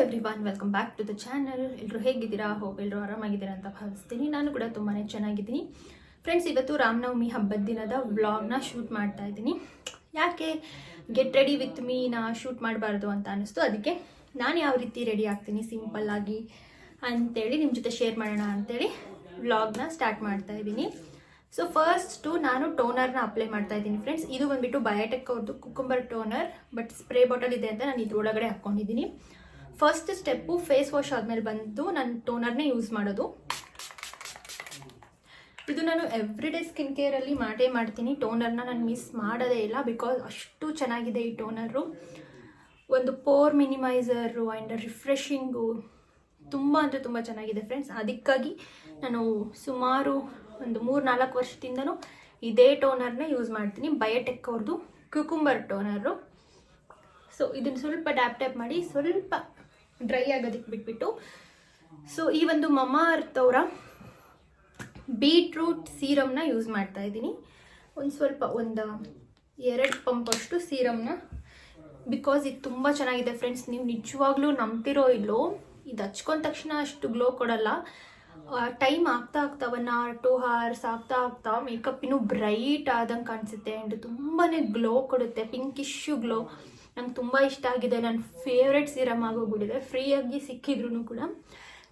Everyone welcome back to the channel ಎಲ್ಲರೂ ಹೇಗಿದ್ದೀರಾ? Hope ಎಲ್ಲರೂ ಆರಾಮಾಗಿದ್ದೀರಾ ಅಂತ ಭಾವಿಸ್ತೀನಿ. ನಾನು ಕೂಡ ತುಂಬಾ ಚೆನ್ನಾಗಿದ್ದೀನಿ. ಫ್ರೆಂಡ್ಸ್ ಇವತ್ತು ರಾಮನವಮಿ ಹಬ್ಬದ ದಿನದ ವ್ಲಾಗ್ನ ಶೂಟ್ ಮಾಡ್ತಾ ಇದ್ದೀನಿ. ಯಾಕೆ? ಗೆಟ್ ರೆಡಿ ವಿತ್ ಮೀನ ಶೂಟ್ ಮಾಡಬಾರ್ದು ಅಂತ ಅನ್ನಿಸ್ತು. ಅದಕ್ಕೆ ನಾನು ಯಾವ ರೀತಿ ರೆಡಿ ಆಗ್ತೀನಿ? ಸಿಂಪಲ್ ಆಗಿ ಅಂತೇಳಿ ನಿಮ್ಮ ಜೊತೆ ಶೇರ್ ಮಾಡೋಣ ಅಂತೇಳಿ ವ್ಲಾಗ್ನ ಸ್ಟಾರ್ಟ್ ಮಾಡ್ತಾ ಇದ್ದೀನಿ. ಸೊ ಫಸ್ಟು ನಾನು ಟೋನರ್ನ ಅಪ್ಲೈ ಮಾಡ್ತಾ ಇದ್ದೀನಿ ಫ್ರೆಂಡ್ಸ್ ಇದು ಬಂದ್ಬಿಟ್ಟು ಬಯೋಟೆಕ್ ಅವ್ರದ್ದು cucumber toner but spray bottle ಇದೆ ಅಂತ ನಾನು ಇದ್ರೊಳಗಡೆ ಹಾಕ್ಕೊಂಡಿದ್ದೀನಿ ಫಸ್ಟ್ ಸ್ಟೆಪ್ಪು ಫೇಸ್ ವಾಶ್ ಆದಮೇಲೆ ಬಂದು ನಾನು ಟೋನರ್ನೇ ಯೂಸ್ ಮಾಡೋದು. ಇದು ನಾನು ಎವ್ರಿ ಡೇ ಸ್ಕಿನ್ ಕೇರಲ್ಲಿ ಮಾಡೇ ಮಾಡ್ತೀನಿ. ಟೋನರ್ನ ನಾನು ಮಿಸ್ ಮಾಡೋದೇ ಇಲ್ಲ ಬಿಕಾಸ್ ಅಷ್ಟು ಚೆನ್ನಾಗಿದೆ ಈ ಟೋನರು ಒಂದು ಪೋರ್ ಮಿನಿಮೈಸರು ಆ್ಯಂಡ್ ರಿಫ್ರೆಶಿಂಗು ತುಂಬ ಅಂದರೆ ತುಂಬ ಚೆನ್ನಾಗಿದೆ ಫ್ರೆಂಡ್ಸ್ ಅದಕ್ಕಾಗಿ ನಾನು ಸುಮಾರು ಒಂದು ಮೂರು ನಾಲ್ಕು ವರ್ಷದಿಂದನೂ ಇದೇ ಟೋನರ್ನ ಯೂಸ್ ಮಾಡ್ತೀನಿ. ಬಯೋಟೆಕ್ ಅವ್ರದ್ದು ಕ್ಯುಕುಂಬರ್ ಟೋನರು ಸೊ ಇದನ್ನು ಸ್ವಲ್ಪ ಡ್ಯಾಪ್ ಟ್ಯಾಪ್ ಮಾಡಿ ಸ್ವಲ್ಪ ಡ್ರೈ ಆಗೋದಕ್ಕೆ ಬಿಟ್ಬಿಟ್ಟು. ಸೊ ಈ ಒಂದು ಮಮಾ ಅರ್ತ್ ಅವರ ಬೀಟ್ರೂಟ್ ಸೀರಮ್ನ ಯೂಸ್ ಮಾಡ್ತಾ ಇದ್ದೀನಿ. ಒಂದು ಸ್ವಲ್ಪ ಒಂದು ಎರಡು ಪಂಪಷ್ಟು ಸೀರಮ್ನ ಬಿಕಾಸ್ ಇದು ತುಂಬ ಚೆನ್ನಾಗಿದೆ ಫ್ರೆಂಡ್ಸ್ ನೀವು ನಿಜವಾಗ್ಲೂ ನಂಬ್ತಿರೋ ಇಲ್ಲೋ, ಇದು ಹಚ್ಕೊಂಡ ತಕ್ಷಣ ಅಷ್ಟು ಗ್ಲೋ ಕೊಡಲ್ಲ. ಟೈಮ್ ಆಗ್ತಾ ಆಗ್ತಾ ಒನ್ ಅವರ್ ಟೂ ಅವರ್ಸ್ ಆಗ್ತಾ ಆಗ್ತಾ ಮೇಕಪ್ ಇನ್ನೂ ಬ್ರೈಟ್ ಆದಂಗೆ ಕಾಣಿಸುತ್ತೆ ಆ್ಯಂಡ್ ತುಂಬಾ ಗ್ಲೋ ಕೊಡುತ್ತೆ ಪಿಂಕಿಶ್ಶು ಗ್ಲೋ ನಂಗೆ ತುಂಬ ಇಷ್ಟ ಆಗಿದೆ. ನನ್ನ ಫೇವ್ರೆಟ್ ಸೀರಮ್ ಆಗೋಗ್ಬಿಟ್ಟಿದೆ. ಫ್ರೀಯಾಗಿ ಸಿಕ್ಕಿದ್ರು ಕೂಡ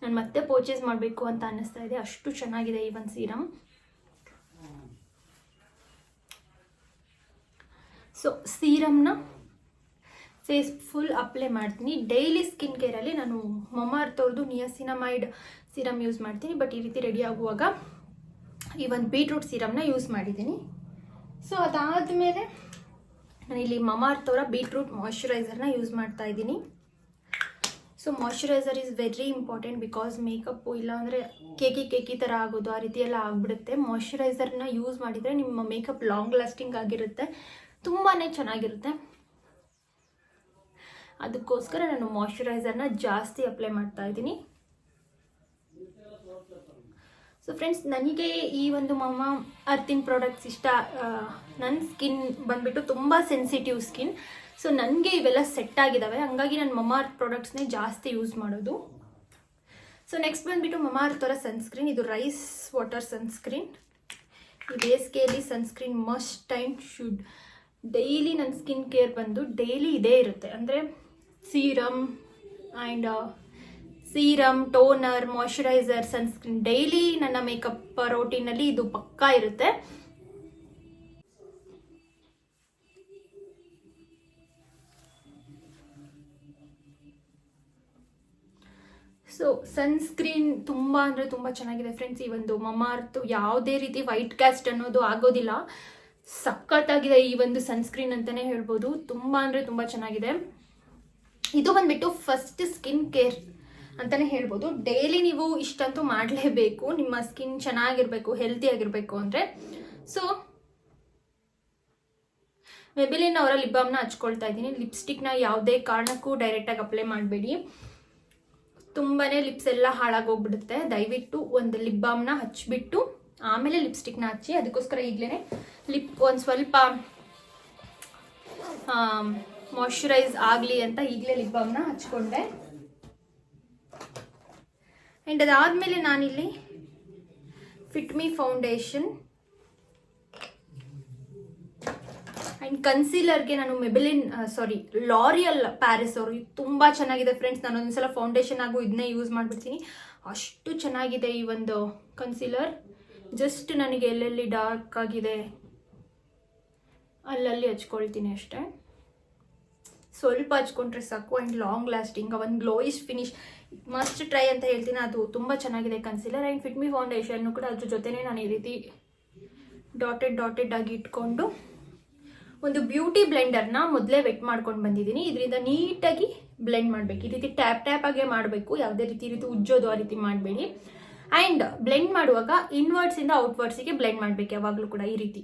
ನಾನು ಮತ್ತೆ ಪರ್ಚೇಸ್ ಮಾಡಬೇಕು ಅಂತ ಅನ್ನಿಸ್ತಾ ಇದೆ. ಅಷ್ಟು ಚೆನ್ನಾಗಿದೆ ಈ ಒಂದು ಸೀರಮ್ ಸೊ ಸೀರಮ್ನ ಫೇಸ್ ಫುಲ್ ಅಪ್ಲೈ ಮಾಡ್ತೀನಿ. ಡೈಲಿ ಸ್ಕಿನ್ ಕೇರಲ್ಲಿ ನಾನು ಮೊಮಾರ್ತ್ ಅವ್ರದ್ದು ನಿಯಾಸಿನಮೈಡ್ ಸೀರಮ್ ಯೂಸ್ ಮಾಡ್ತೀನಿ. ಬಟ್ ಈ ರೀತಿ ರೆಡಿ ಆಗುವಾಗ ಈ ಒಂದು ಬೀಟ್ರೂಟ್ ಸೀರಮ್ನ ಯೂಸ್ ಮಾಡಿದ್ದೀನಿ. ಸೊ ಅದಾದಮೇಲೆ ನಾನು ಇಲ್ಲಿ ಮಮಾರ್ತ್ ಅವರ ಬೀಟ್ರೂಟ್ ಮಾಯ್ಶ್ಚರೈಸರ್ನ ಯೂಸ್ ಮಾಡ್ತಾ ಇದ್ದೀನಿ. So moisturiser is very important because makeup ಇಲ್ಲಾಂದರೆ ಕೇಕಿ ಕೇಕಿ ಥರ ಆಗೋದು, ಆ ರೀತಿ ಎಲ್ಲ ಆಗಿಬಿಡುತ್ತೆ. ಮಾಯ್ಶ್ಚರೈಸರ್ನ ಯೂಸ್ ಮಾಡಿದರೆ ನಿಮ್ಮ ಮೇಕಪ್ ಲಾಂಗ್ ಲಾಸ್ಟಿಂಗ್ ಆಗಿರುತ್ತೆ. ತುಂಬಾ ಚೆನ್ನಾಗಿರುತ್ತೆ. ಅದಕ್ಕೋಸ್ಕರ ನಾನು ಮಾಯ್ಶ್ಚರೈಸರ್ನ ಜಾಸ್ತಿ ಅಪ್ಲೈ ಮಾಡ್ತಾ ಇದ್ದೀನಿ. ಸೊ ಫ್ರೆಂಡ್ಸ್ ನನಗೆ ಈ ಒಂದು ಮಮ್ಮ ಅರ್ತಿನ್ ಪ್ರಾಡಕ್ಟ್ಸ್ ಇಷ್ಟ ನನ್ನ ಸ್ಕಿನ್ ಬಂದ್ಬಿಟ್ಟು ತುಂಬ ಸೆನ್ಸಿಟಿವ್ ಸ್ಕಿನ್ ಸೊ ನನಗೆ ಇವೆಲ್ಲ ಸೆಟ್ ಆಗಿದ್ದಾವೆ ಹಂಗಾಗಿ ನಾನು ಮಮ್ಮ ಅರ್ತ್ ಪ್ರಾಡಕ್ಟ್ಸ್ನೇ ಜಾಸ್ತಿ ಯೂಸ್ ಮಾಡೋದು. ಸೊ ನೆಕ್ಸ್ಟ್ ಬಂದ್ಬಿಟ್ಟು ಮಮ್ಮ ಅರ್ತ್ ಅವರ ಸನ್ಸ್ಕ್ರೀನ್ ಇದು ರೈಸ್ ವಾಟರ್ ಸನ್ಸ್ಕ್ರೀನ್ ಈ ಬೇಸಿಗೆಯಲ್ಲಿ sunscreen must time should daily ನನ್ನ ಸ್ಕಿನ್ ಕೇರ್ ಬಂದು ಡೈಲಿ ಇದೇ ಇರುತ್ತೆ. ಅಂದರೆ serum and serum, toner moisturiser sunscreen daily ನನ್ನ ಮೇಕಪ್ ರೋಟೀನಲ್ಲಿ ಇದು ಪಕ್ಕಾ ಇರುತ್ತೆ. ಸೊ ಸನ್ಸ್ಕ್ರೀನ್ ತುಂಬ ಅಂದರೆ ತುಂಬ ಚೆನ್ನಾಗಿದೆ ಫ್ರೆಂಡ್ಸ್ ಈ ಒಂದು ಮಮಾರ್ತು. ಯಾವುದೇ ರೀತಿ ವೈಟ್ ಕ್ಯಾಸ್ಟ್ ಅನ್ನೋದು ಆಗೋದಿಲ್ಲ. ಸಖತ್ತಾಗಿದೆ ಈ ಒಂದು ಸನ್ಸ್ಕ್ರೀನ್ ಅಂತಲೇ ಹೇಳ್ಬೋದು. ತುಂಬ ಅಂದರೆ ತುಂಬ ಚೆನ್ನಾಗಿದೆ. ಇದು ಬಂದ್ಬಿಟ್ಟು ಫಸ್ಟ್ ಸ್ಕಿನ್ ಕೇರ್ ಅಂತಲೇ ಹೇಳ್ಬೋದು. ಡೈಲಿ ನೀವು ಇಷ್ಟಂತೂ ಮಾಡಲೇಬೇಕು. ನಿಮ್ಮ ಸ್ಕಿನ್ ಚೆನ್ನಾಗಿರಬೇಕು ಹೆಲ್ತಿ ಆಗಿರಬೇಕು ಅಂದರೆ. ಸೊ ಮೆಬಿಲಿನ್ ಅವರ ಲಿಬಾಮ್ನ ಹಚ್ಕೊಳ್ತಾ ಇದ್ದೀನಿ. ಲಿಪ್ಸ್ಟಿಕ್ನ ಯಾವುದೇ ಕಾರಣಕ್ಕೂ ಡೈರೆಕ್ಟಾಗಿ ಅಪ್ಲೈ ಮಾಡಬೇಡಿ. ತುಂಬಾ ಲಿಪ್ಸ್ ಎಲ್ಲ ಹಾಳಾಗೋಗ್ಬಿಡುತ್ತೆ ದಯವಿಟ್ಟು ಒಂದು ಲಿಪ್ ಬಾಮ್ನ ಹಚ್ಬಿಟ್ಟು ಆಮೇಲೆ ಲಿಪ್ಸ್ಟಿಕ್ನ ಹಚ್ಚಿ, ಅದಕ್ಕೋಸ್ಕರ ಈಗಲೇ ಲಿಪ್ ಒಂದು ಸ್ವಲ್ಪ ಮಾಯ್ಶ್ಚರೈಸ್ ಆಗಲಿ ಅಂತ ಈಗಲೇ ಲಿಪ್ ಬಾಮ್ನ ಹಚ್ಕೊಂಡೆ. ಆ್ಯಂಡ್ ಅದಾದಮೇಲೆ ನಾನಿಲ್ಲಿ ಫಿಟ್ಮಿ ಫೌಂಡೇಶನ್ ಆ್ಯಂಡ್ ಕನ್ಸೀಲರ್ಗೆ ನಾನು ಮೆಬಿಲಿನ್ ಸಾರಿ ಲಾರಿಯಲ್ ಪ್ಯಾರಿಸ್ ಅವರು ಇದು ತುಂಬ ಚೆನ್ನಾಗಿದೆ ಫ್ರೆಂಡ್ಸ್ ನಾನು ಒಂದ್ಸಲ ಫೌಂಡೇಶನ್ ಆಗು ಇದನ್ನೇ ಯೂಸ್ ಮಾಡಿಬಿಡ್ತೀನಿ. ಅಷ್ಟು ಚೆನ್ನಾಗಿದೆ ಈ ಒಂದು ಕನ್ಸೀಲರ್ ಜಸ್ಟ್ ನನಗೆ ಎಲ್ಲೆಲ್ಲಿ ಡಾರ್ಕ್ ಆಗಿದೆ ಅಲ್ಲಲ್ಲಿ ಹಚ್ಕೊಳ್ತೀನಿ ಅಷ್ಟೇ. ಸ್ವಲ್ಪ ಹಚ್ಕೊಂಡ್ರೆ ಸಾಕು ಆ್ಯಂಡ್ ಲಾಂಗ್ ಲಾಸ್ಟಿಂಗ್ ಒಂದು ಗ್ಲೋಯಿಶ್ ಫಿನಿಶ್ ಮಸ್ಟ್ ಟ್ರೈ ಅಂತ ಹೇಳ್ತೀನಿ. ಅದು ತುಂಬ ಚೆನ್ನಾಗಿದೆ ಕನ್ಸಿಲರ್ ಆ್ಯಂಡ್ ಫಿಟ್ಮಿ ಫೌಂಡೇಶನ್ನು ಕೂಡ ಅದ್ರ ಜೊತೆನೇ ನಾನು ಈ ರೀತಿ ಡಾಟೆಡ್ ಡಾಟೆಡ್ ಆಗಿ ಇಟ್ಕೊಂಡು ಒಂದು ಬ್ಯೂಟಿ ಬ್ಲೆಂಡರ್ನ ಮೊದಲೇ ವೆಟ್ ಮಾಡ್ಕೊಂಡು ಬಂದಿದ್ದೀನಿ. ಇದರಿಂದ ನೀಟಾಗಿ ಬ್ಲೆಂಡ್ ಮಾಡಬೇಕು. ಈ ರೀತಿ ಟ್ಯಾಪ್ ಟ್ಯಾಪ್ ಆಗೇ ಮಾಡಬೇಕು. ಯಾವುದೇ ರೀತಿ ಈ ರೀತಿ ಉಜ್ಜೋದು ಆ ರೀತಿ ಮಾಡಬೇಡಿ. ಆ್ಯಂಡ್ ಬ್ಲೆಂಡ್ ಮಾಡುವಾಗ ಇನ್ವರ್ಡ್ಸಿಂದ ಔಟ್ವರ್ಡ್ಸಿಗೆ ಬ್ಲೆಂಡ್ ಮಾಡಬೇಕು ಯಾವಾಗಲೂ ಕೂಡ ಈ ರೀತಿ.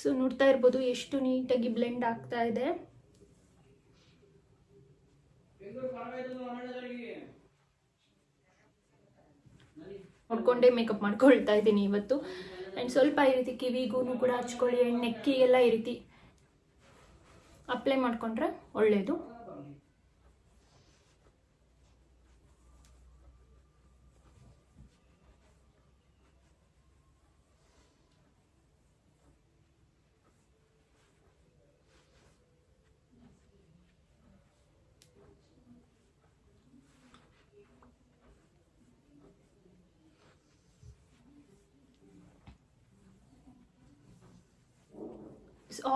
ಸೊ ನೋಡ್ತಾ ಇರ್ಬೋದು ಎಷ್ಟು ನೀಟಾಗಿ ಬ್ಲೆಂಡ್ ಆಗ್ತಾ ಇದೆ. ನೋಡ್ಕೊಂಡೇ ಮೇಕಪ್ ಮಾಡ್ಕೊಳ್ತಾ ಇದ್ದೀನಿ ಇವತ್ತು. ಆ್ಯಂಡ್ ಸ್ವಲ್ಪ ಈ ರೀತಿ ಕಿವಿಗೂ ಕೂಡ ಹಚ್ಕೊಳ್ಳಿ ಆ್ಯಂಡ್ ನೆಕ್ಕಿಗೆಲ್ಲ ಈ ರೀತಿ ಅಪ್ಲೈ ಮಾಡಿಕೊಂಡ್ರೆ ಒಳ್ಳೆಯದು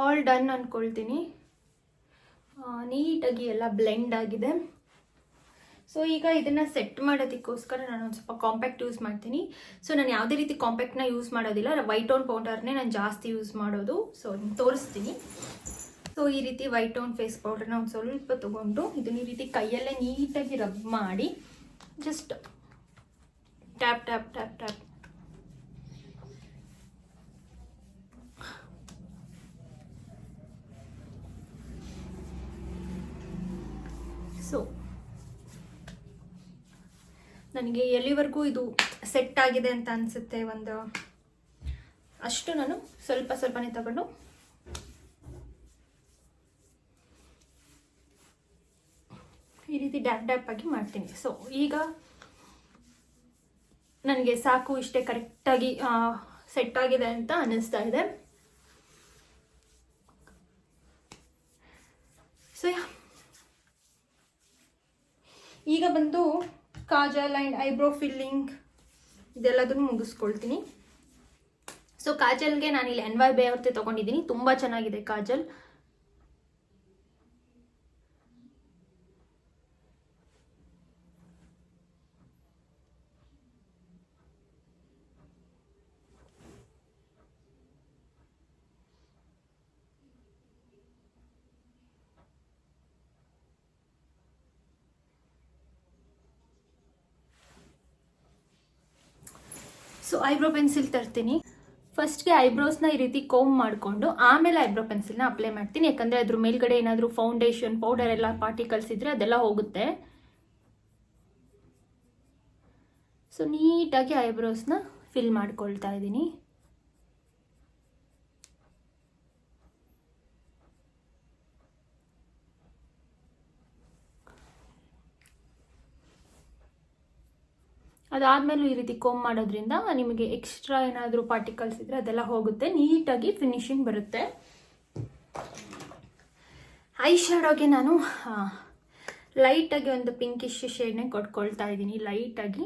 ಆಲ್ ಡನ್ ಅಂದ್ಕೊಳ್ತೀನಿ ನೀಟಾಗಿ ಎಲ್ಲ ಬ್ಲೆಂಡ್ ಆಗಿದೆ. ಸೊ ಈಗ ಇದನ್ನು ಸೆಟ್ ಮಾಡೋದಕ್ಕೋಸ್ಕರ ನಾನು ಒಂದು ಸ್ವಲ್ಪ ಕಾಂಪ್ಯಾಕ್ಟ್ ಯೂಸ್ ಮಾಡ್ತೀನಿ. ಸೊ ನಾನು ಯಾವುದೇ ರೀತಿ ಕಾಂಪ್ಯಾಕ್ಟ್ನ ಯೂಸ್ ಮಾಡೋದಿಲ್ಲ. ವೈಟ್ ಟೋನ್ ಪೌಡರ್ನೇ ನಾನು ಜಾಸ್ತಿ ಯೂಸ್ ಮಾಡೋದು. ಸೊ ತೋರಿಸ್ತೀನಿ. ಸೊ ಈ ರೀತಿ ವೈಟ್ ಟೋನ್ ಫೇಸ್ ಪೌಡರ್ನ ಒಂದು ಸ್ವಲ್ಪ ತೊಗೊಂಡು ಇದನ್ನ ಈ ರೀತಿ ಕೈಯಲ್ಲೇ ನೀಟಾಗಿ ರಬ್ ಮಾಡಿ just tap tap tap tap so ನನಗೆ ಎಲ್ಲಿವರೆಗೂ ಇದು ಸೆಟ್ ಆಗಿದೆ ಅಂತ ಅನಿಸುತ್ತೆ ಒಂದು ಅಷ್ಟು ನಾನು ಸ್ವಲ್ಪ ಸ್ವಲ್ಪನೇ ತಗೊಂಡು ಈ ರೀತಿ ಡ್ಯಾಪ್ ಡ್ಯಾಪ್ ಆಗಿ ಮಾಡ್ತೀನಿ. ಸೊ ಈಗ ನನಗೆ ಸಾಕು ಇಷ್ಟೇ ಕರೆಕ್ಟಾಗಿ ಸೆಟ್ ಆಗಿದೆ ಅಂತ ಅನ್ನಿಸ್ತಾ ಇದೆ. ಸೊ ಈಗ ಬಂದು ಕಾಜಲ್ ಆ್ಯಂಡ್ ಐಬ್ರೋ ಫಿಲ್ಲಿಂಗ್ ಇದೆಲ್ಲದನ್ನು ಮುಗಿಸ್ಕೊಳ್ತೀನಿ. ಸೊ ಕಾಜಲ್ಗೆ ನಾನು ಇಲ್ಲಿ ಎನ್ ವೈ ಬೇ ಅವ್ರತೆ ತೊಗೊಂಡಿದ್ದೀನಿ. ತುಂಬ ಚೆನ್ನಾಗಿದೆ ಕಾಜಲ್. ಸೊ ಐಬ್ರೋ ಪೆನ್ಸಿಲ್ ತರ್ತೀನಿ. ಫಸ್ಟ್ಗೆ ಐಬ್ರೋಸ್ನ ಈ ರೀತಿ ಕೋಮ್ ಮಾಡಿಕೊಂಡು, ಆಮೇಲೆ ಐಬ್ರೋ ಪೆನ್ಸಿಲ್ನ ಅಪ್ಲೈ ಮಾಡ್ತೀನಿ. ಯಾಕಂದರೆ ಅದ್ರ ಮೇಲ್ಗಡೆ ಏನಾದರೂ ಫೌಂಡೇಶನ್ ಪೌಡರ್ ಎಲ್ಲ ಪಾರ್ಟಿಕಲ್ಸ್ ಇದ್ದರೆ ಅದೆಲ್ಲ ಹೋಗುತ್ತೆ. ಸೊ ನೀಟಾಗಿ ಐಬ್ರೋಸ್ನ ಫಿಲ್ ಮಾಡ್ಕೊಳ್ತಾ ಇದ್ದೀನಿ. ಅದಾದಮೇಲೂ ಈ ರೀತಿ ಕೋಮ್ ಮಾಡೋದ್ರಿಂದ ನಿಮಗೆ ಎಕ್ಸ್ಟ್ರಾ ಏನಾದರೂ ಪಾರ್ಟಿಕಲ್ಸ್ ಇದ್ದರೆ ಅದೆಲ್ಲ ಹೋಗುತ್ತೆ. ನೀಟಾಗಿ ಫಿನಿಶಿಂಗ್ ಬರುತ್ತೆ. ಐ ಶ್ಯಾಡೋಗೆ ನಾನು ಲೈಟಾಗಿ ಒಂದು ಪಿಂಕಿಶ್ ಶೇಡ್ನೇ ಕೊಟ್ಕೊಳ್ತಾ ಇದ್ದೀನಿ. ಲೈಟಾಗಿ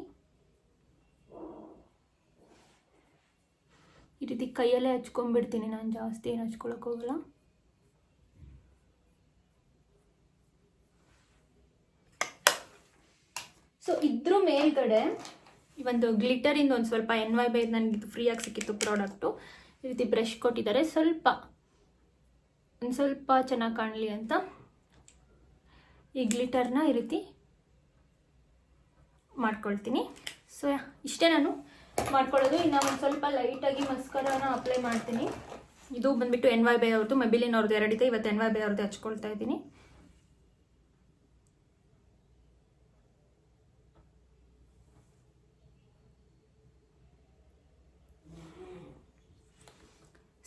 ಈ ರೀತಿ ಕೈಯಲ್ಲೇ ಹಚ್ಕೊಂಡ್ಬಿಡ್ತೀನಿ. ನಾನು ಜಾಸ್ತಿ ಏನು ಹಚ್ಕೊಳಕ್ ಹೋಗಲ್ಲ. ಸೊ ಇದ್ರ ಮೇಲ್ಗಡೆ ಒಂದು ಗ್ಲಿಟರಿಂದ ಒಂದು ಸ್ವಲ್ಪ ಎನ್ ವೈ ಬೈ ನನಗೆ ಇದು ಫ್ರೀಯಾಗಿ ಸಿಕ್ಕಿತ್ತು ಪ್ರಾಡಕ್ಟು ಈ ರೀತಿ ಬ್ರಷ್ ಕೊಟ್ಟಿದ್ದಾರೆ. ಸ್ವಲ್ಪ, ಒಂದು ಸ್ವಲ್ಪ ಚೆನ್ನಾಗಿ ಕಾಣಲಿ ಅಂತ ಈ ಗ್ಲಿಟರ್ನ ಈ ರೀತಿ ಮಾಡ್ಕೊಳ್ತೀನಿ. ಸೊ ಇಷ್ಟೇ ನಾನು ಮಾಡ್ಕೊಳ್ಳೋದು. ಇನ್ನು ಒಂದು ಸ್ವಲ್ಪ ಲೈಟಾಗಿ ಮಸ್ಕರನ ಅಪ್ಲೈ ಮಾಡ್ತೀನಿ. ಇದು ಬಂದ್ಬಿಟ್ಟು ಎನ್ ವೈ ಬೈ ಅವ್ರದ್ದು ಮೆಬಿಲಿನ್ ಅವ್ರದ್ದು ಎರಡಿದೆ. ಇವತ್ತು ಎನ್ ವೈ ಬೈ ಅವ್ರದ್ದು ಹಚ್ಕೊಳ್ತಾ ಇದ್ದೀನಿ.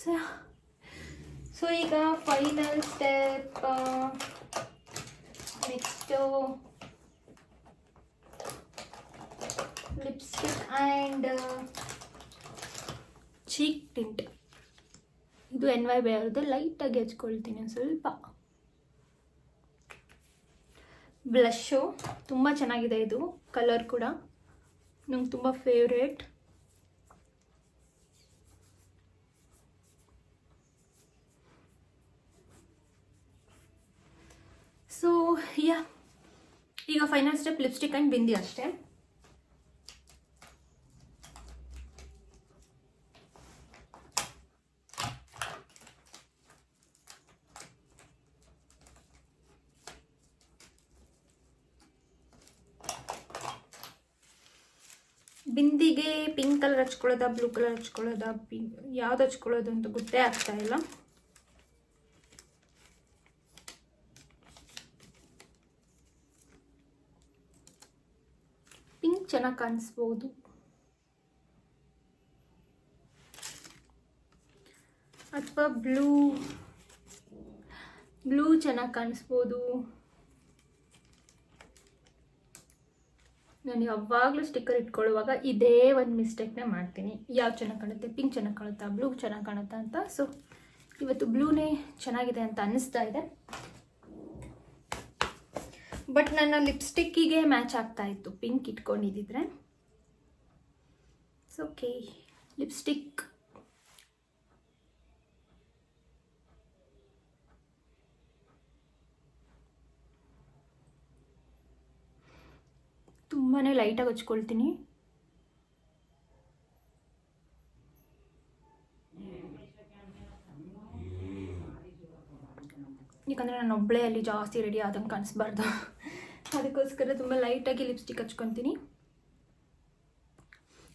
ಸೊ ಸೊ ಈಗ final step next lipstick and cheek tint ಇದು ಎನ್ ವೈ ಅವ್ರದ್ದು ಲೈಟಾಗಿ ಹಚ್ಕೊಳ್ತೀನಿ ಸ್ವಲ್ಪ. ಬ್ಲಷು ತುಂಬ ಚೆನ್ನಾಗಿದೆ ಇದು ಕಲರ್ ಕೂಡ. ನಂಗೆ ತುಂಬ ಫೇವ್ರೇಟ್ ಸೊ ಯಾ ಈಗ final step lipstick and bindi ಅಷ್ಟೇ. ಬಿಂದಿಗೆ ಪಿಂಕ್ ಕಲರ್ ಹಚ್ಕೊಳ್ಳೋದ ಬ್ಲೂ ಕಲರ್ ಹಚ್ಕೊಳ್ಳೋದಾ ಪಿಂಕ್ ಯಾವ್ದು ಹಚ್ಕೊಳ್ಳೋದು ಅಂತ ಗೊತ್ತೇ ಆಗ್ತಾ ಇಲ್ಲ ಪಿಂಕ್ ಚೆನ್ನಾಗಿ ಕಾಣಿಸ್ಬೋದು. ಅಥವಾ ಬ್ಲೂ ಬ್ಲೂ ಚೆನ್ನಾಗಿ ಕಾಣಿಸ್ಬೋದು. ನಾನು ಯಾವಾಗಲೂ ಸ್ಟಿಕ್ಕರ್ ಇಟ್ಕೊಳ್ಳುವಾಗ ಇದೇ ಒಂದು ಮಿಸ್ಟೇಕ್ನೇ ಮಾಡ್ತೀನಿ. ಯಾವ ಚೆನ್ನಾಗಿ ಕಾಣುತ್ತೆ? ಪಿಂಕ್ ಚೆನ್ನಾಗಿ ಕಾಣುತ್ತಾ? ಬ್ಲೂ ಚೆನ್ನಾಗಿ ಕಾಣುತ್ತಾ ಅಂತ. ಸೊ ಇವತ್ತು ಬ್ಲೂನೇ ಚೆನ್ನಾಗಿದೆ ಅಂತ ಅನ್ನಿಸ್ತಾ ಇದೆ. ಬಟ್ ನನ್ನ ಲಿಪ್ಸ್ಟಿಕ್ಕಿಗೆ ಮ್ಯಾಚ್ ಆಗ್ತಾ ಇತ್ತು. ಪಿಂಕ್ ಇಟ್ಕೊಂಡಿದ್ದಿದ್ರೆ. ಸೊ ಓಕೆ ಲಿಪ್ಸ್ಟಿಕ್ ತುಂಬಾ ಲೈಟಾಗಿ ಹಚ್ಕೊಳ್ತೀನಿ. ಯಾಕಂದರೆ ನಾನು ಒಬ್ಬಳೇ ಅಲ್ಲಿ ಜಾಸ್ತಿ ರೆಡಿ ಆದಂಗೆ ಕಾಣಿಸ್ಬಾರ್ದು. ಅದಕ್ಕೋಸ್ಕರ ತುಂಬ ಲೈಟಾಗಿ ಲಿಪ್ಸ್ಟಿಕ್ ಹಚ್ಕೊತೀನಿ.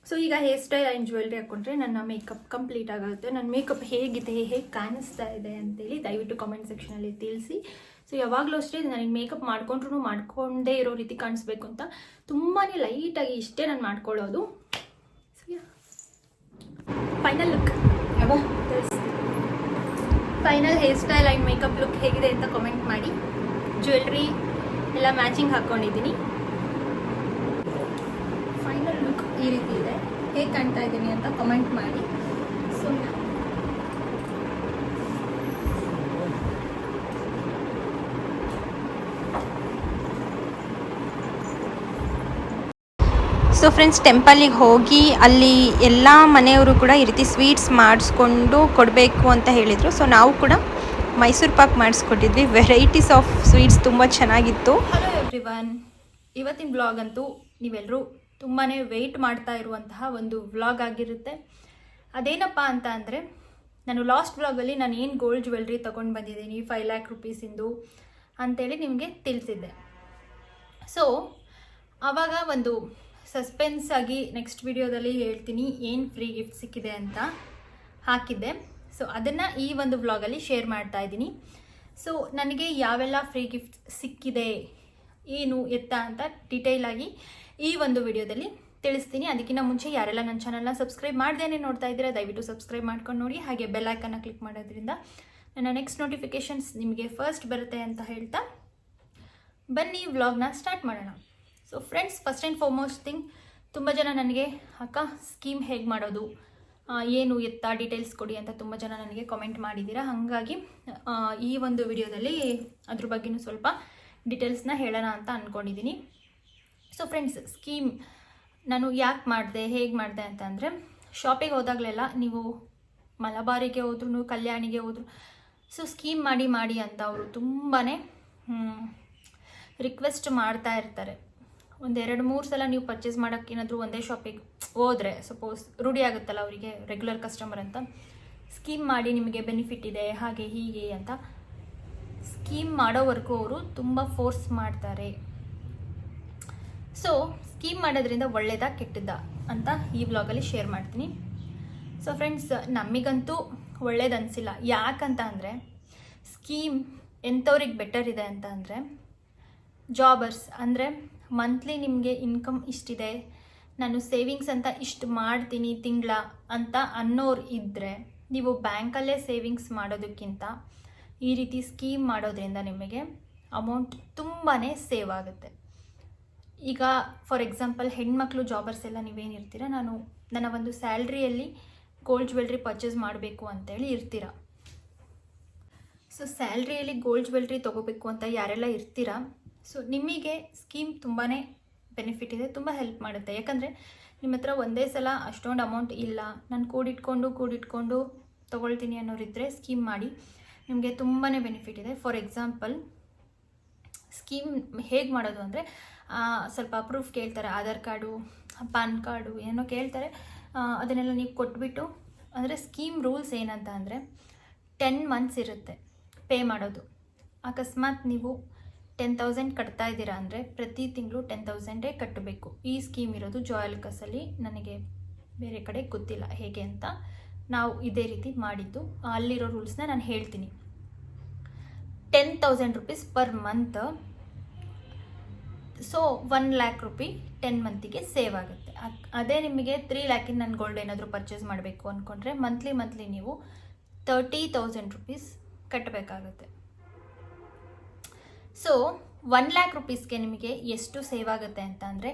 ಸೊ ಈಗ ಹೇರ್ ಸ್ಟೈಲ್ ಆ್ಯಂಡ್ ಜ್ಯುವೆಲ್ರಿ ಹಾಕ್ಕೊಂಡ್ರೆ ನನ್ನ ಮೇಕಪ್ ಕಂಪ್ಲೀಟ್ ಆಗುತ್ತೆ. ನನ್ನ ಮೇಕಪ್ ಹೇಗಿದೆ ಹೇಗೆ ಕಾಣಿಸ್ತಾ ಇದೆ ಅಂತೇಳಿ ದಯವಿಟ್ಟು ಕಾಮೆಂಟ್ ಸೆಕ್ಷನಲ್ಲಿ ತಿಳಿಸಿ. ಸೊ ಯಾವಾಗಲೂ ಅಷ್ಟೇ ನನಗೆ ಮೇಕಪ್ ಮಾಡ್ಕೊಂಡ್ರು ಮಾಡ್ಕೊಂಡೇ ಇರೋ ರೀತಿ ಕಾಣಿಸ್ಬೇಕು ಅಂತ ತುಂಬಾ ಲೈಟಾಗಿ ಇಷ್ಟೇ ನಾನು ಮಾಡ್ಕೊಳ್ಳೋದು. Final look final hair style and makeup look ಹೇಗಿದೆ ಅಂತ ಕಮೆಂಟ್ ಮಾಡಿ. ಜ್ಯುವೆಲ್ರಿ ಎಲ್ಲ ಮ್ಯಾಚಿಂಗ್ ಹಾಕ್ಕೊಂಡಿದ್ದೀನಿ ಫೈನಲ್ ಲುಕ್ ಈ ರೀತಿ ಇದೆ. ಹೇಗೆ ಕಾಣ್ತಾ ಇದ್ದೀನಿ ಅಂತ ಕಮೆಂಟ್ ಮಾಡಿ ಸೊ ಸೊ ಫ್ರೆಂಡ್ಸ್ ಟೆಂಪಲಿಗೆ ಹೋಗಿ ಅಲ್ಲಿ ಎಲ್ಲ ಮನೆಯವರು ಕೂಡ ಈ ರೀತಿ ಸ್ವೀಟ್ಸ್ ಮಾಡಿಸ್ಕೊಂಡು ಕೊಡಬೇಕು ಅಂತ ಹೇಳಿದರು. ಸೊ ನಾವು ಕೂಡ ಮೈಸೂರು ಪಾಕ್ ಮಾಡಿಸ್ಕೊಟ್ಟಿದ್ವಿ. ವೆರೈಟೀಸ್ ಆಫ್ ಸ್ವೀಟ್ಸ್ ತುಂಬ ಚೆನ್ನಾಗಿತ್ತು. ಹಲೋ ಎವ್ರಿವನ್ ಇವತ್ತಿನ ಬ್ಲಾಗ್ ಅಂತೂ ನೀವೆಲ್ಲರೂ ತುಂಬಾ ವೆಯ್ಟ್ ಮಾಡ್ತಾ ಇರುವಂತಹ ಒಂದು ವ್ಲಾಗ್ ಆಗಿರುತ್ತೆ. ಅದೇನಪ್ಪ ಅಂತ ಅಂದರೆ, ನಾನು ಲಾಸ್ಟ್ ಬ್ಲಾಗಲ್ಲಿ ನಾನು ಏನು ಗೋಲ್ಡ್ ಜ್ಯುವೆಲ್ರಿ ತೊಗೊಂಡು ಬಂದಿದ್ದೀನಿ ಫೈವ್ ಲ್ಯಾಕ್ ರುಪೀಸಿಂದು ಅಂತೇಳಿ ನಿಮಗೆ ತಿಳಿಸಿದ್ದೆ. ಸೊ ಆವಾಗ ಒಂದು ಸಸ್ಪೆನ್ಸ್ ಆಗಿ ನೆಕ್ಸ್ಟ್ ವಿಡಿಯೋದಲ್ಲಿ ಹೇಳ್ತೀನಿ ಏನು ಫ್ರೀ ಗಿಫ್ಟ್ ಸಿಕ್ಕಿದೆ ಅಂತ ಹಾಕಿದ್ದೆ. ಸೊ ಅದನ್ನು ಈ ಒಂದು ವ್ಲಾಗಲ್ಲಿ ಶೇರ್ ಮಾಡ್ತಾ ಇದ್ದೀನಿ. ಸೊ ನನಗೆ ಯಾವೆಲ್ಲ ಫ್ರೀ ಗಿಫ್ಟ್ ಸಿಕ್ಕಿದೆ, ಏನು, ಎತ್ತ ಅಂತ ಡೀಟೇಲ್ ಆಗಿ ಈ ಒಂದು ವಿಡಿಯೋದಲ್ಲಿ ತಿಳಿಸ್ತೀನಿ. ಅದಕ್ಕಿಂತ ಮುಂಚೆ ಯಾರೆಲ್ಲ ನನ್ನ ಚಾನಲ್ನ ಸಬ್ಸ್ಕ್ರೈಬ್ ಮಾಡ್ದೇನೆ ನೋಡ್ತಾ ಇದ್ದೀರಾ, ದಯವಿಟ್ಟು ಸಬ್ಸ್ಕ್ರೈಬ್ ಮಾಡ್ಕೊಂಡು ನೋಡಿ. ಹಾಗೆ ಬೆಲ್ ಐಕನ್ನ ಕ್ಲಿಕ್ ಮಾಡೋದ್ರಿಂದ ನನ್ನ ನೆಕ್ಸ್ಟ್ ನೋಟಿಫಿಕೇಷನ್ಸ್ ನಿಮಗೆ ಫಸ್ಟ್ ಬರುತ್ತೆ ಅಂತ ಹೇಳ್ತಾ ಬನ್ನಿ ವ್ಲಾಗ್ನ ಸ್ಟಾರ್ಟ್ ಮಾಡೋಣ. So friends first and foremost thing ತುಂಬ ಜನ ನನಗೆ, ಅಕ್ಕ ಸ್ಕೀಮ್ ಹೇಗೆ ಮಾಡೋದು? ಏನು ಎತ್ತ ಡೀಟೇಲ್ಸ್ ಕೊಡಿ ಅಂತ ತುಂಬ ಜನ ನನಗೆ ಕಾಮೆಂಟ್ ಮಾಡಿದ್ದೀರಾ ಹಾಗಾಗಿ ಈ ಒಂದು ವಿಡಿಯೋದಲ್ಲಿ ಅದ್ರ ಬಗ್ಗೆನೂ ಸ್ವಲ್ಪ ಡೀಟೇಲ್ಸ್ನ ಹೇಳೋಣ ಅಂತ ಅಂದ್ಕೊಂಡಿದ್ದೀನಿ ಸೊ ಫ್ರೆಂಡ್ಸ್ ಸ್ಕೀಮ್ ನಾನು ಯಾಕೆ ಮಾಡಿದೆ, ಹೇಗೆ ಮಾಡಿದೆ ಅಂತ ಅಂದರೆ ಶಾಪಿಗೆ ಹೋದಾಗಲೆಲ್ಲ ನೀವು ಮಲಬಾರಿಗೆ ಹೋದ್ರು ಕಲ್ಯಾಣಿಗೆ ಹೋದ್ರು, ಸೊ ಸ್ಕೀಮ್ ಮಾಡಿ ಮಾಡಿ ಅಂತ ಅವರು ತುಂಬಾ ರಿಕ್ವೆಸ್ಟ್ ಮಾಡ್ತಾ ಇರ್ತಾರೆ. ಒಂದು ಎರಡು ಮೂರು ಸಲ ನೀವು ಪರ್ಚೇಸ್ ಮಾಡೋಕ್ಕೆ ಏನಾದರೂ ಒಂದೇ ಶಾಪಿಗೆ ಹೋದರೆ ಸಪೋಸ್ ರೂಢಿ ಆಗುತ್ತಲ್ಲ ಅವರಿಗೆ ರೆಗ್ಯುಲರ್ ಕಸ್ಟಮರ್ ಅಂತ ಸ್ಕೀಮ್ ಮಾಡಿ ನಿಮಗೆ ಬೆನಿಫಿಟ್ ಇದೆ, ಹಾಗೆ ಹೀಗೆ ಅಂತ. ಸ್ಕೀಮ್ ಮಾಡೋವರೆಗೂ ಅವರು ತುಂಬ ಫೋರ್ಸ್ ಮಾಡ್ತಾರೆ. ಸೊ ಸ್ಕೀಮ್ ಮಾಡೋದ್ರಿಂದ ಒಳ್ಳೆಯದಾ ಕೆಟ್ಟದ್ದ ಅಂತ ಈ ಬ್ಲಾಗಲ್ಲಿ ಶೇರ್ ಮಾಡ್ತೀನಿ. ಸೊ ಫ್ರೆಂಡ್ಸ್ ನಮಗಂತೂ ಒಳ್ಳೇದು ಅನಿಸಿಲ್ಲ. ಯಾಕಂತ ಅಂದರೆ ಸ್ಕೀಮ್ ಎಂಥವ್ರಿಗೆ ಬೆಟರ್ ಇದೆ ಅಂತ ಅಂದರೆ ಜಾಬರ್ಸ್ ಅಂದರೆ ಮಂತ್ಲಿ ನಿಮಗೆ ಇನ್ಕಮ್ ಇಷ್ಟಿದೆ, ನಾನು ಸೇವಿಂಗ್ಸ್ ಅಂತ ಇಷ್ಟು ಮಾಡ್ತೀನಿ ತಿಂಗಳ ಅಂತ ಅನ್ನೋರು ಇದ್ದರೆ ನೀವು ಬ್ಯಾಂಕಲ್ಲೇ ಸೇವಿಂಗ್ಸ್ ಮಾಡೋದಕ್ಕಿಂತ ಈ ರೀತಿ ಸ್ಕೀಮ್ ಮಾಡೋದ್ರಿಂದ ನಿಮಗೆ ಅಮೌಂಟ್ ತುಂಬಾ ಸೇವ್ ಆಗುತ್ತೆ. ಈಗ ಫಾರ್ ಎಕ್ಸಾಂಪಲ್ ಹೆಣ್ಮಕ್ಳು ಜಾಬರ್ಸ್ ಎಲ್ಲ ನೀವೇನಿರ್ತೀರ ನಾನು ನನ್ನ ಒಂದು ಸ್ಯಾಲ್ರಿಯಲ್ಲಿ ಗೋಲ್ಡ್ ಜ್ಯುವೆಲ್ರಿ ಪರ್ಚೇಸ್ ಮಾಡಬೇಕು ಅಂತೇಳಿ ಇರ್ತೀರ? ಸೊ ಸ್ಯಾಲ್ರಿಯಲ್ಲಿ ಗೋಲ್ಡ್ ಜ್ಯುವೆಲ್ರಿ ತೊಗೋಬೇಕು ಅಂತ ಯಾರೆಲ್ಲ ಇರ್ತೀರಾ ಸೊ ನಿಮಗೆ ಸ್ಕೀಮ್ ತುಂಬಾ ಬೆನಿಫಿಟ್ ಇದೆ, ತುಂಬ ಹೆಲ್ಪ್ ಮಾಡುತ್ತೆ. ಯಾಕಂದರೆ ನಿಮ್ಮ ಹತ್ರ ಒಂದೇ ಸಲ ಅಷ್ಟೊಂದು ಅಮೌಂಟ್ ಇಲ್ಲ, ನಾನು ಕೂಡಿಟ್ಕೊಂಡು ಕೂಡಿಟ್ಕೊಂಡು ತೊಗೊಳ್ತೀನಿ ಅನ್ನೋರಿದ್ದರೆ ಸ್ಕೀಮ್ ಮಾಡಿ, ನಿಮಗೆ ತುಂಬಾ ಬೆನಿಫಿಟ್ ಇದೆ. ಫಾರ್ ಎಕ್ಸಾಂಪಲ್ ಸ್ಕೀಮ್ ಹೇಗೆ ಮಾಡೋದು ಅಂದರೆ ಸ್ವಲ್ಪ ಪ್ರೂಫ್ ಕೇಳ್ತಾರೆ. ಆಧಾರ್ ಕಾರ್ಡು ಪಾನ್ ಕಾರ್ಡು ಏನೋ ಕೇಳ್ತಾರೆ. ಅದನ್ನೆಲ್ಲ ನೀವು ಕೊಟ್ಬಿಟ್ಟು, ಅಂದರೆ ಸ್ಕೀಮ್ ರೂಲ್ಸ್ ಏನಂತ ಅಂದರೆ ಟೆನ್ ಮಂತ್ಸ್ ಇರುತ್ತೆ ಪೇ ಮಾಡೋದು. ಅಕಸ್ಮಾತ್ ನೀವು ಟೆನ್ ತೌಸಂಡ್ ಕಟ್ತಾ ಇದ್ದೀರಾ ಅಂದರೆ ಪ್ರತಿ ತಿಂಗಳು ಟೆನ್ ತೌಸಂಡೇ ಕಟ್ಟಬೇಕು. ಈ ಸ್ಕೀಮ್ ಇರೋದು ಜಾಯಲ್ಕಸಲ್ಲಿ ನನಗೆ ಬೇರೆ ಕಡೆ ಗೊತ್ತಿಲ್ಲ ಹೇಗೆ ಅಂತ. ನಾವು ಇದೇ ರೀತಿ ಮಾಡಿದ್ದು. ಅಲ್ಲಿರೋ ರೂಲ್ಸ್ನ ನಾನು ಹೇಳ್ತೀನಿ. Ten thousand rupees per month so one lakh rupee ten ಮಂತಿಗೆ save ಆಗುತ್ತೆ. ಅದೇ ನಿಮಗೆ ತ್ರೀ ಲ್ಯಾಕಿನ ನನ್ನ ಗೋಲ್ಡ್ ಏನಾದರೂ ಪರ್ಚೇಸ್ ಮಾಡಬೇಕು ಅಂದ್ಕೊಂಡ್ರೆ ಮಂತ್ಲಿ ಮಂತ್ಲಿ ನೀವು ತರ್ಟಿ ತೌಸಂಡ್ ರುಪೀಸ್ ಕಟ್ಟಬೇಕಾಗುತ್ತೆ ಸೊ ಒನ್ ಲ್ಯಾಕ್ ರುಪೀಸ್ಗೆ ನಿಮಗೆ ಎಷ್ಟು ಸೇವ್ ಆಗುತ್ತೆ ಅಂತ ಅಂದರೆ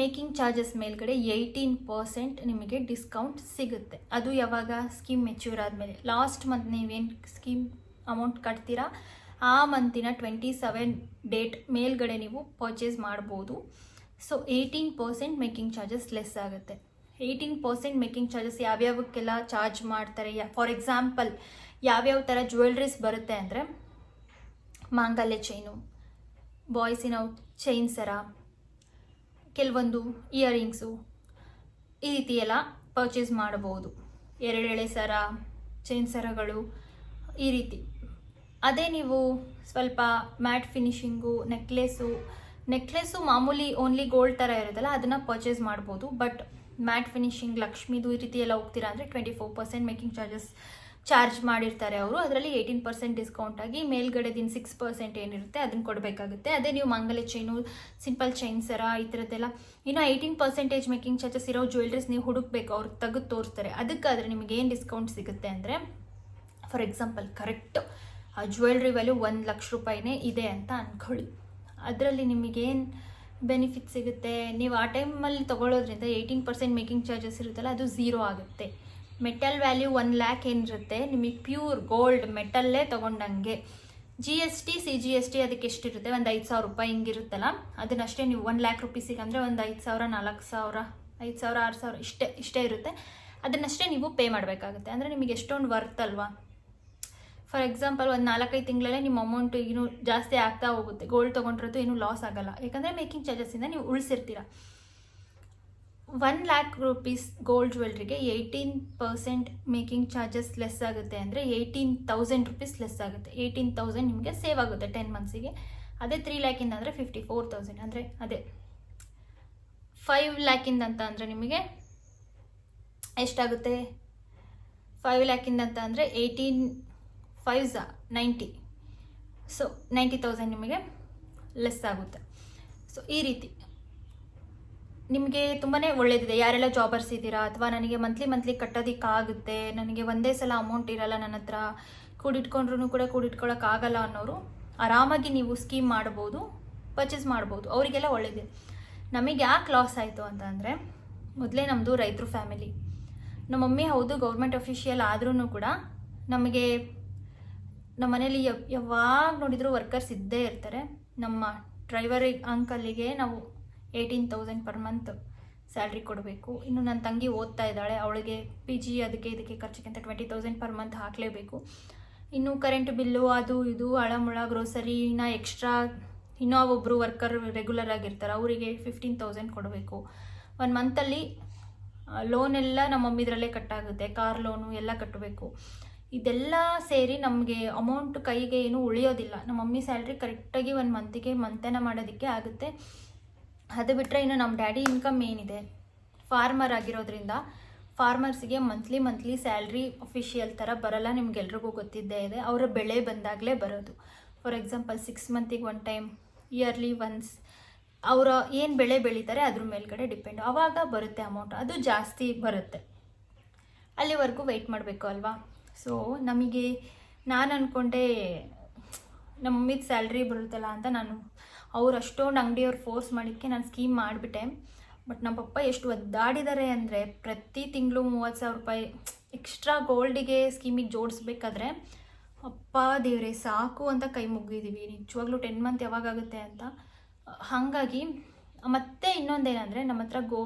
ಮೇಕಿಂಗ್ ಚಾರ್ಜಸ್ ಮೇಲ್ಗಡೆ ಏಯ್ಟೀನ್ ಪರ್ಸೆಂಟ್ ನಿಮಗೆ ಡಿಸ್ಕೌಂಟ್ ಸಿಗುತ್ತೆ. ಅದು ಯಾವಾಗ? ಸ್ಕೀಮ್ ಮೆಚ್ಯೂರ್ ಆದಮೇಲೆ. ಲಾಸ್ಟ್ ಮಂತ್ ನೀವೇನು ಸ್ಕೀಮ್ ಅಮೌಂಟ್ ಕಟ್ತೀರಾ? ಆ ಮಂತಿನ ಟ್ವೆಂಟಿ ಸೆವೆನ್ ಡೇಟ್ ಮೇಲ್ಗಡೆ ನೀವು ಪರ್ಚೇಸ್ ಮಾಡ್ಬೋದು. So eighteen percent making charges less ಆಗುತ್ತೆ. ಏಯ್ಟೀನ್ ಪರ್ಸೆಂಟ್ ಮೇಕಿಂಗ್ ಚಾರ್ಜಸ್ ಯಾವ್ಯಾವಕ್ಕೆಲ್ಲ ಚಾರ್ಜ್ ಮಾಡ್ತಾರೆ? ಫಾರ್ ಎಕ್ಸಾಂಪಲ್ ಯಾವ್ಯಾವ ಥರ ಜ್ಯುವೆಲ್ರೀಸ್ ಬರುತ್ತೆ ಅಂದರೆ ಮಾಂಗಲ್ಯ ಚೈನು ಬಾಯ್ಸಿನ ಚೈನ್ ಸರ. ಕೆಲವೊಂದು ಇಯರಿಂಗ್ಸು ಈ ರೀತಿ ಎಲ್ಲ ಪರ್ಚೇಸ್ ಮಾಡಬಹುದು. ಎರಡೆಳೆ ಸರ ಚೈನ್ ಸರಗಳು, ಈ ರೀತಿ. ಅದೇ ನೀವು ಸ್ವಲ್ಪ ಮ್ಯಾಟ್ ಫಿನಿಶಿಂಗು ನೆಕ್ಲೆಸ್ಸು ನೆಕ್ಲೆಸ್ಸು ಮಾಮೂಲಿ ಓನ್ಲಿ ಗೋಲ್ಡ್ ಥರ ಇರುತ್ತಲ್ಲ, ಅದನ್ನು ಪರ್ಚೇಸ್ ಮಾಡ್ಬೋದು ಬಟ್ ಮ್ಯಾಟ್ ಫಿನಿಶಿಂಗ್ ಲಕ್ಷ್ಮಿದು ಈ ರೀತಿ ಎಲ್ಲ ಹೋಗ್ತೀರಾ ಅಂದರೆ twenty four percent making charges charge ಮಾಡಿರ್ತಾರೆ ಅವರು. ಅದರಲ್ಲಿ ಏಯ್ಟೀನ್ ಪರ್ಸೆಂಟ್ ಡಿಸ್ಕೌಂಟ್ ಆಗಿ ಮೇಲ್ಗಡೆ ದಿನ ಸಿಕ್ಸ್ ಪರ್ಸೆಂಟ್ ಏನಿರುತ್ತೆ ಅದನ್ನು ಕೊಡಬೇಕಾಗುತ್ತೆ. ಅದೇ ನೀವು ಮಂಗಲ ಚೈನು ಸಿಂಪಲ್ ಚೈನ್ ಸರ ಈ ಥರದ್ದೆಲ್ಲ ಇನ್ನು ಏಯ್ಟೀನ್ ಪರ್ಸೆಂಟೇಜ್ ಮೇಕಿಂಗ್ ಚಾರ್ಜಸ್ ಇರೋ ಜ್ಯುವೆಲ್ರೀಸ್ ನೀವು ಹುಡುಕ್ಬೇಕು. ಅವ್ರು ತೆಗೆದು ತೋರಿಸ್ತಾರೆ. ಅದಕ್ಕಾದರೆ ನಿಮಗೆ ಏನು ಡಿಸ್ಕೌಂಟ್ ಸಿಗುತ್ತೆ ಅಂದರೆ ಫಾರ್ ಎಕ್ಸಾಂಪಲ್ ಕರೆಕ್ಟ್ ಆ ಜ್ಯುವೆಲ್ರಿ ವ್ಯಾಲ್ಯೂ ಒಂದು ಲಕ್ಷ ರೂಪಾಯಿನೇ ಇದೆ ಅಂತ ಅಂದ್ಕೊಳ್ಳಿ ಅದರಲ್ಲಿ ನಿಮಗೇನು ಬೆನಿಫಿಟ್ ಸಿಗುತ್ತೆ? ನೀವು ಆ ಟೈಮಲ್ಲಿ ತೊಗೊಳೋದ್ರಿಂದ ಏಯ್ಟೀನ್ ಪರ್ಸೆಂಟ್ ಮೇಕಿಂಗ್ ಚಾರ್ಜಸ್ ಇರುತ್ತಲ್ಲ, ಅದು ಝೀರೋ ಆಗುತ್ತೆ. ಮೆಟಲ್ ವ್ಯಾಲ್ಯೂ ಒನ್ ಲ್ಯಾಕ್ ಏನಿರುತ್ತೆ? ನಿಮಗೆ ಪ್ಯೂರ್ ಗೋಲ್ಡ್ ಮೆಟಲ್ಲೇ ತೊಗೊಂಡಂಗೆ. G S T C G S T ಅದಕ್ಕೆ ಎಷ್ಟಿರುತ್ತೆ? ಒಂದು ಐದು ಸಾವಿರ ರೂಪಾಯಿ ಹಿಂಗಿರುತ್ತಲ್ಲ? ಅದನ್ನಷ್ಟೇ ನೀವು ಒನ್ ಲ್ಯಾಕ್ ರುಪೀಸಿಗೆ ಅಂದರೆ ಒಂದು ಐದು ಸಾವಿರ, ನಾಲ್ಕು ಸಾವಿರ, ಐದು ಸಾವಿರ, ಆರು ಸಾವಿರ ಇಷ್ಟೇ ಇಷ್ಟೇ ಇರುತ್ತೆ. ಅದನ್ನಷ್ಟೇ ನೀವು ಪೇ ಮಾಡಬೇಕಾಗುತ್ತೆ. ಅಂದರೆ ನಿಮಗೆ ಎಷ್ಟೊಂದು ವರ್ತ್ ಅಲ್ವಾ? ಫಾರ್ ಎಕ್ಸಾಂಪಲ್ ಒಂದು ನಾಲ್ಕೈದು ತಿಂಗಳಲ್ಲೇ ನಿಮ್ಮ ಅಮೌಂಟ್ ಇನ್ನೂ ಜಾಸ್ತಿ ಆಗ್ತಾ ಹೋಗುತ್ತೆ. ಗೋಲ್ಡ್ ತೊಗೊಂಡಿರೋದು ಏನೂ ಲಾಸ್ ಆಗಲ್ಲ. ಯಾಕಂದರೆ ಮೇಕಿಂಗ್ ಚಾರ್ಜಸ್ಸಿಂದ ನೀವು ಉಳಿಸಿರ್ತೀರ. One lakh rupees gold ಜ್ಯುವೆಲ್ರಿಗೆ eighteen percent making charges less ಆಗುತ್ತೆ ಅಂದರೆ ಏಯ್ಟೀನ್ ತೌಸಂಡ್ ರುಪೀಸ್ ಲೆಸ್ ಆಗುತ್ತೆ. ಏಯ್ಟೀನ್ ತೌಸಂಡ್ ನಿಮಗೆ ಸೇವ್ ಆಗುತ್ತೆ ಟೆನ್ ಮಂತ್ಸಿಗೆ ಅದೇ ತ್ರೀ ಲ್ಯಾಕಿಂದ ಅಂದರೆ ಫಿಫ್ಟಿ ಫೋರ್ ತೌಸಂಡ್ ಅಂದರೆ ಅದೇ. ಫೈವ್ ಲ್ಯಾಕಿಂದ ಅಂತ ಅಂದರೆ ನಿಮಗೆ ಎಷ್ಟಾಗುತ್ತೆ? ಫೈವ್ ಲ್ಯಾಕಿಂದ ಅಂತ ಅಂದರೆ eighteen five ninety so ninety thousand ನಿಮಗೆ ಲೆಸ್ ಆಗುತ್ತೆ. ಸೊ ಈ ರೀತಿ. ನಿಮಗೆ ತುಂಬಾ ಒಳ್ಳೇದಿದೆ. ಯಾರೆಲ್ಲ ಜಾಬರ್ಸ್ ಇದ್ದೀರಾ? ಅಥವಾ ನನಗೆ ಮಂತ್ಲಿ ಮಂತ್ಲಿ ಕಟ್ಟೋದಕ್ಕಾಗುತ್ತೆ. ನನಗೆ ಒಂದೇ ಸಲ ಅಮೌಂಟ್ ಇರಲ್ಲ ನನ್ನ ಹತ್ರ. ಕೂಡಿಟ್ಕೊಂಡ್ರೂ ಕೂಡ ಕೂಡಿಟ್ಕೊಳ್ಳೋಕ್ಕಾಗಲ್ಲ ಅನ್ನೋರು ಆರಾಮಾಗಿ ನೀವು ಸ್ಕೀಮ್ ಮಾಡ್ಬೋದು ಪರ್ಚೇಸ್ ಮಾಡ್ಬೋದು. ಅವರಿಗೆಲ್ಲ ಒಳ್ಳೇದಿದೆ ನಮಗೆ ಯಾಕೆ ಲಾಸ್ ಆಯಿತು ಅಂತ ಅಂದರೆ, ಮೊದಲೇ ನಮ್ಮದು ರೈತರು ಫ್ಯಾಮಿಲಿ ನಮ್ಮ ಮಮ್ಮಿ ಹೌದು ಗೌರ್ಮೆಂಟ್ ಅಫಿಷಿಯಲ್ ಆದ್ರೂ ಕೂಡ ನಮಗೆ ನಮ್ಮ ಮನೇಲಿ ಯವ್ ಯಾವಾಗ ನೋಡಿದರೂ ವರ್ಕರ್ಸ್ ಇದ್ದೇ ಇರ್ತಾರೆ. ನಮ್ಮ ಡ್ರೈವರ್ ಅಂಕಲ್ಲಿಗೆ ನಾವು eighteen thousand per month salary ಕೊಡಬೇಕು. ಇನ್ನು ನನ್ನ ತಂಗಿ ಓದ್ತಾ ಇದ್ದಾಳೆ, ಅವಳಿಗೆ ಪಿ ಜಿ ಅದಕ್ಕೆ ಇದಕ್ಕೆ ಖರ್ಚಿಗೆ ಅಂತ ಟ್ವೆಂಟಿ ತೌಸಂಡ್ ಪರ್ ಮಂತ್ ಹಾಕಲೇಬೇಕು. ಇನ್ನು ಕರೆಂಟ್ ಬಿಲ್ಲು ಅದು ಇದು ಹಳಮುಳ ಗ್ರೋಸರಿ ಎಕ್ಸ್ಟ್ರಾ ಇನ್ನೂ ಒಬ್ಬರು ವರ್ಕರ್ ರೆಗ್ಯುಲರ್ ಆಗಿರ್ತಾರೆ, ಅವರಿಗೆ ಫಿಫ್ಟೀನ್ ತೌಸಂಡ್ ಕೊಡಬೇಕು. ಒನ್ ಮಂತಲ್ಲಿ ಲೋನ್ ಎಲ್ಲ ನಮ್ಮ ಮಮ್ಮಿದ್ರಲ್ಲೇ ಕಟ್ಟಾಗುತ್ತೆ ಕಾರ್ ಲೋನು ಎಲ್ಲ ಕಟ್ಟಬೇಕು ಇದೆಲ್ಲ ಸೇರಿ ನಮಗೆ ಅಮೌಂಟ್ ಕೈಗೆ ಏನು ಉಳಿಯೋದಿಲ್ಲ. ನಮ್ಮ ಮಮ್ಮಿ ಸ್ಯಾಲ್ರಿ ಕರೆಕ್ಟಾಗಿ ಒಂದು ಮಂತಿಗೆ ಮಂತನ ಮಾಡೋದಕ್ಕೆ ಆಗುತ್ತೆ. ಅದು ಬಿಟ್ಟರೆ ಇನ್ನು ನಮ್ಮ ಡ್ಯಾಡಿ ಇನ್ಕಮ್ ಏನಿದೆ? ಫಾರ್ಮರ್ ಆಗಿರೋದ್ರಿಂದ ಫಾರ್ಮರ್ಸ್ಗೆ ಮಂತ್ಲಿ ಮಂತ್ಲಿ ಸ್ಯಾಲ್ರಿ ಅಫಿಷಿಯಲ್ ಥರ ಬರಲ್ಲ ನಿಮ್ಗೆಲ್ರಿಗೂ ಗೊತ್ತಿದ್ದೇ ಇದೆ. ಅವರ ಬೆಳೆ ಬಂದಾಗಲೇ ಬರೋದು. ಫಾರ್ ಎಕ್ಸಾಂಪಲ್ ಸಿಕ್ಸ್ ಮಂತಿಗೆ ಒನ್ ಟೈಮ್ ಇಯರ್ಲಿ ಒನ್ಸ್ ಅವರ ಏನು ಬೆಳೆ ಬೆಳೀತಾರೆ ಅದ್ರ ಮೇಲ್ಗಡೆ ಡಿಪೆಂಡ್ ಆವಾಗ ಬರುತ್ತೆ ಅಮೌಂಟ್ ಅದು ಜಾಸ್ತಿ ಬರುತ್ತೆ. ಅಲ್ಲಿವರೆಗೂ ವೆಯ್ಟ್ ಮಾಡಬೇಕು ಅಲ್ವಾ? ಸೊ ನಮಗೆ ನಾನು ಅಂದ್ಕೊಂಡೆ ನಮ್ಮ ಸ್ಯಾಲ್ರಿ ಬರುತ್ತಲ್ಲ ಅಂತ ನಾನು ಅವ್ರು ಅಷ್ಟೊಂದು ಅಂಗಡಿಯವ್ರು ಫೋರ್ಸ್ ಮಾಡಿದ್ದಕ್ಕೆ ನಾನು ಸ್ಕೀಮ್ ಮಾಡಿಬಿಟ್ಟೆ. ಬಟ್ ನಮ್ಮ ಪಪ್ಪ ಎಷ್ಟು ಒದ್ದಾಡಿದ್ದಾರೆ ಅಂದರೆ ಪ್ರತಿ ತಿಂಗಳು ಮೂವತ್ತು ಸಾವಿರ ರೂಪಾಯಿ ಎಕ್ಸ್ಟ್ರಾ ಗೋಲ್ಡಿಗೆ ಸ್ಕೀಮಿಗೆ ಜೋಡಿಸ್ಬೇಕಾದ್ರೆ ಅಪ್ಪ ದೇವ್ರೆ ಸಾಕು ಅಂತ ಕೈ ಮುಗಿದೀವಿ ನಿಜವಾಗ್ಲೂ ಟೆನ್ ಮಂತ್ ಯಾವಾಗಾಗುತ್ತೆ ಅಂತ. ಹಾಗಾಗಿ ಮತ್ತೆ ಇನ್ನೊಂದೇನೆಂದರೆ ನಮ್ಮ ಹತ್ರ ಗೋ,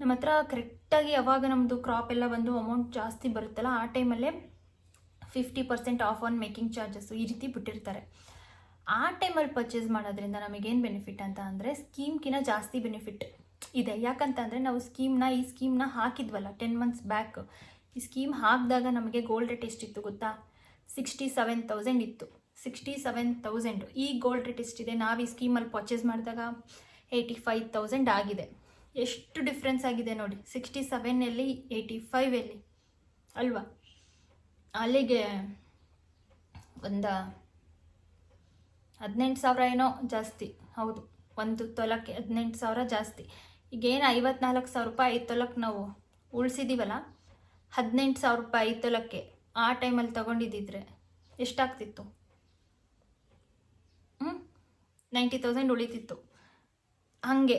ನಮ್ಮ ಹತ್ರ ಕರೆಕ್ಟಾಗಿ ಯಾವಾಗ ನಮ್ಮದು ಕ್ರಾಪ್ ಎಲ್ಲ ಬಂದು ಅಮೌಂಟ್ ಜಾಸ್ತಿ ಬರುತ್ತಲ್ಲ ಆ ಟೈಮಲ್ಲೇ fifty percent off on making charges ಈ ರೀತಿ ಬಿಟ್ಟಿರ್ತಾರೆ. ಆ ಟೈಮಲ್ಲಿ ಪರ್ಚೇಸ್ ಮಾಡೋದ್ರಿಂದ ನಮಗೇನು ಬೆನಿಫಿಟ್ ಅಂತ ಅಂದರೆ ಸ್ಕೀಮ್ಕಿನ್ನ ಜಾಸ್ತಿ ಬೆನಿಫಿಟ್ ಇದೆ. ಯಾಕಂತಂದರೆ ನಾವು ಸ್ಕೀಮ್ನ ಈ ಸ್ಕೀಮ್ನ ಹಾಕಿದ್ವಲ್ಲ ಟೆನ್ ಮಂತ್ಸ್ ಬ್ಯಾಕ್ ಈ ಸ್ಕೀಮ್ ಹಾಕಿದಾಗ ನಮಗೆ ಗೋಲ್ಡ್ ರೇಟ್ ಎಷ್ಟಿತ್ತು ಗೊತ್ತಾ? ಸಿಕ್ಸ್ಟಿ ಸೆವೆನ್ ತೌಸಂಡ್ ಇತ್ತು. ಸಿಕ್ಸ್ಟಿ ಸೆವೆನ್ ತೌಸಂಡ್ ಈ ಗೋಲ್ಡ್ ರೇಟ್ ಎಷ್ಟಿದೆ? ನಾವು ಈ ಸ್ಕೀಮಲ್ಲಿ ಪರ್ಚೇಸ್ ಮಾಡಿದಾಗ ಏಯ್ಟಿ ಫೈವ್ ತೌಸಂಡ್ ಆಗಿದೆ. ಎಷ್ಟು ಡಿಫ್ರೆನ್ಸ್ ಆಗಿದೆ ನೋಡಿ. ಸಿಕ್ಸ್ಟಿ ಸೆವೆನಲ್ಲಿ ಏಯ್ಟಿ ಫೈವ್ ಎಲ್ಲಿ ಅಲ್ವಾ? ಅಲ್ಲಿಗೆ ಒಂದು ಹದಿನೆಂಟು ಸಾವಿರ ಏನೋ ಜಾಸ್ತಿ. ಹೌದು, ಒಂದು ತೊಲಕ್ಕೆ ಹದಿನೆಂಟು ಸಾವಿರ ಜಾಸ್ತಿ. ಈಗೇನು ಐವತ್ನಾಲ್ಕು ಸಾವಿರ ರೂಪಾಯಿ ಐದು ತೊಲಕ್ಕೆ ನಾವು ಉಳಿಸಿದ್ದೀವಲ್ಲ ಹದಿನೆಂಟು ಸಾವಿರ ರೂಪಾಯಿ ಐದು ತೊಲಕ್ಕೆ ಆ ಟೈಮಲ್ಲಿ ತಗೊಂಡಿದ್ದಿದ್ರೆ ಎಷ್ಟಾಗ್ತಿತ್ತು? ಹ್ಞೂ ನೈಂಟಿ ತೌಸಂಡ್ ಉಳಿತಿತ್ತು. ಹಾಗೆ,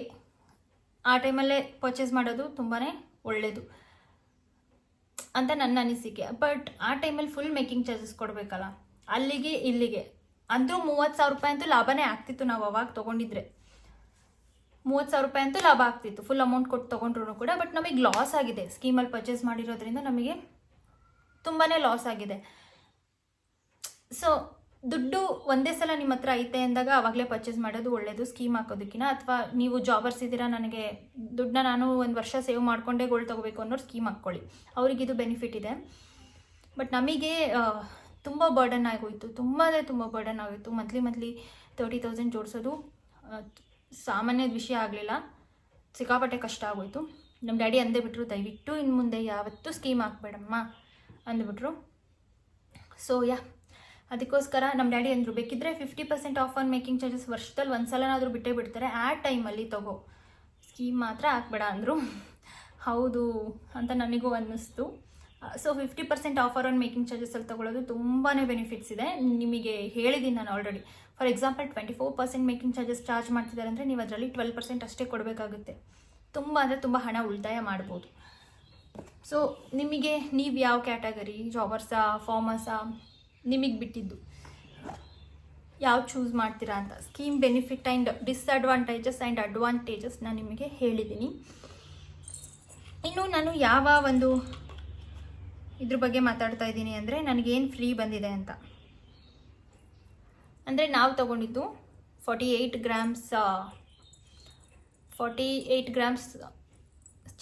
ಆ ಟೈಮಲ್ಲೇ ಪರ್ಚೇಸ್ ಮಾಡೋದು ತುಂಬಾ ಒಳ್ಳೆಯದು ಅಂತ ನನ್ನ ಅನಿಸಿಕೆ. ಬಟ್ ಆ ಟೈಮಲ್ಲಿ ಫುಲ್ ಮೇಕಿಂಗ್ ಚಾರ್ಜಸ್ ಕೊಡಬೇಕಲ್ಲ, ಅಲ್ಲಿಗೆ ಇಲ್ಲಿಗೆ. ಅಂದರೂ ಮೂವತ್ತು ಸಾವಿರ ರೂಪಾಯಿ ಅಂತೂ ಲಾಭನೇ ಆಗ್ತಿತ್ತು ನಾವು ಅವಾಗ ತೊಗೊಂಡಿದ್ರೆ. ಮೂವತ್ತು ಸಾವಿರ ರೂಪಾಯಿ ಅಂತೂ ಲಾಭ ಆಗ್ತಿತ್ತು. ಫುಲ್ ಅಮೌಂಟ್ ಕೊಟ್ಟು ತೊಗೊಂಡ್ರು ಕೂಡ ಬಟ್ ನಮಗೆ ಲಾಸ್ ಆಗಿದೆ. ಸ್ಕೀಮಲ್ಲಿ ಪರ್ಚೇಸ್ ಮಾಡಿರೋದ್ರಿಂದ ನಮಗೆ ತುಂಬಾ ಲಾಸ್ ಆಗಿದೆ. ಸೊ ದುಡ್ಡು ಒಂದೇ ಸಲ ನಿಮ್ಮ ಹತ್ರ ಐತೆ ಅಂದಾಗ ಅವಾಗಲೇ ಪರ್ಚೇಸ್ ಮಾಡೋದು ಒಳ್ಳೆಯದು ಸ್ಕೀಮ್ ಹಾಕೋದಕ್ಕಿಂತ ಅಥವಾ ನೀವು ಜಾಬರ್ಸ್ ಇದ್ದೀರಾ, ನನಗೆ ದುಡ್ಡನ್ನ ನಾನು ಒಂದು ವರ್ಷ ಸೇವ್ ಮಾಡಿಕೊಂಡೇ ಗೋಲ್ಡ್ ತೊಗೋಬೇಕು ಅನ್ನೋರು ಸ್ಕೀಮ್ ಹಾಕ್ಕೊಳ್ಳಿ. ಅವ್ರಿಗೆ ಇದು ಬೆನಿಫಿಟ್ ಇದೆ. ಬಟ್ ನಮಗೆ ತುಂಬ ಬರ್ಡನ್ ಆಗೋಯಿತು. ತುಂಬಾ ತುಂಬ ಬರ್ಡನ್ ಆಗೋಯಿತು. ಮಂತ್ಲಿ ಮಂತ್ಲಿ ತರ್ಟಿ ತೌಸಂಡ್ ಜೋಡಿಸೋದು ಸಾಮಾನ್ಯದ ವಿಷಯ ಆಗಲಿಲ್ಲ. ಸಿಕ್ಕಾಪಟ್ಟೆ ಕಷ್ಟ ಆಗೋಯಿತು. ನಮ್ಮ ಡ್ಯಾಡಿ ಅಂದೇ ಬಿಟ್ಟರು ದಯವಿಟ್ಟು ಇನ್ನು ಮುಂದೆ ಯಾವತ್ತೂ ಸ್ಕೀಮ್ ಹಾಕ್ಬೇಡಮ್ಮ ಅಂದ್ಬಿಟ್ರು. ಸೊ ಯಾ, ಅದಕ್ಕೋಸ್ಕರ ನಮ್ಮ ಡ್ಯಾಡಿ ಅಂದರು, ಬೇಕಿದ್ರೆ fifty percent off on making charges ವರ್ಷದಲ್ಲಿ ಒಂದು ಸಲನಾದರೂ ಬಿಟ್ಟೇ ಬಿಡ್ತಾರೆ. ಆ ಟೈಮಲ್ಲಿ ತಗೋ. ಸ್ಕೀಮ್ ಮಾತ್ರ ಹಾಕ್ಬೇಡ ಅಂದರು. ಹೌದು ಅಂತ ನನಗೂ ಅನ್ನಿಸ್ತು. So fifty percent offer on making ಚಾರ್ಜಸಲ್ಲಿ ತಗೊಳ್ಳೋದು ತುಂಬಾ ಬೆನಿಫಿಟ್ಸ್ ಇದೆ. ನಿಮಗೆ ಹೇಳಿದ್ದೀನಿ ನಾನು already for example twenty four percent making charges charge ಮಾಡ್ತಿದ್ದಾರೆ ಅಂದರೆ ನೀವು ಅದರಲ್ಲಿ ಟ್ವೆಲ್ ಪರ್ಸೆಂಟ್ ಅಷ್ಟೇ ಕೊಡಬೇಕಾಗುತ್ತೆ. ತುಂಬ ಅಂದರೆ ತುಂಬ ಹಣ ಉಳಿತಾಯ ಮಾಡ್ಬೋದು. ಸೊ ನಿಮಗೆ ನೀವು ಯಾವ ಕ್ಯಾಟಗರಿ ಜಾಬರ್ಸಾ ಫಾರ್ಮರ್ಸಾ ನಿಮಗೆ ಬಿಟ್ಟಿದ್ದು? ಯಾವ ಚೂಸ್ ಮಾಡ್ತೀರಾ ಅಂತ? Scheme benefit and disadvantages and advantages ನಾನು ನಿಮಗೆ ಹೇಳಿದ್ದೀನಿ ಇನ್ನು ನಾನು ಯಾವ ಒಂದು ಇದ್ರ ಬಗ್ಗೆ ಮಾತಾಡ್ತಾ ಇದ್ದೀನಿ ಅಂದರೆ ನನಗೇನು ಫ್ರೀ ಬಂದಿದೆ ಅಂತ. ಅಂದರೆ ನಾವು ತಗೊಂಡಿದ್ದು forty eight grams forty eight grams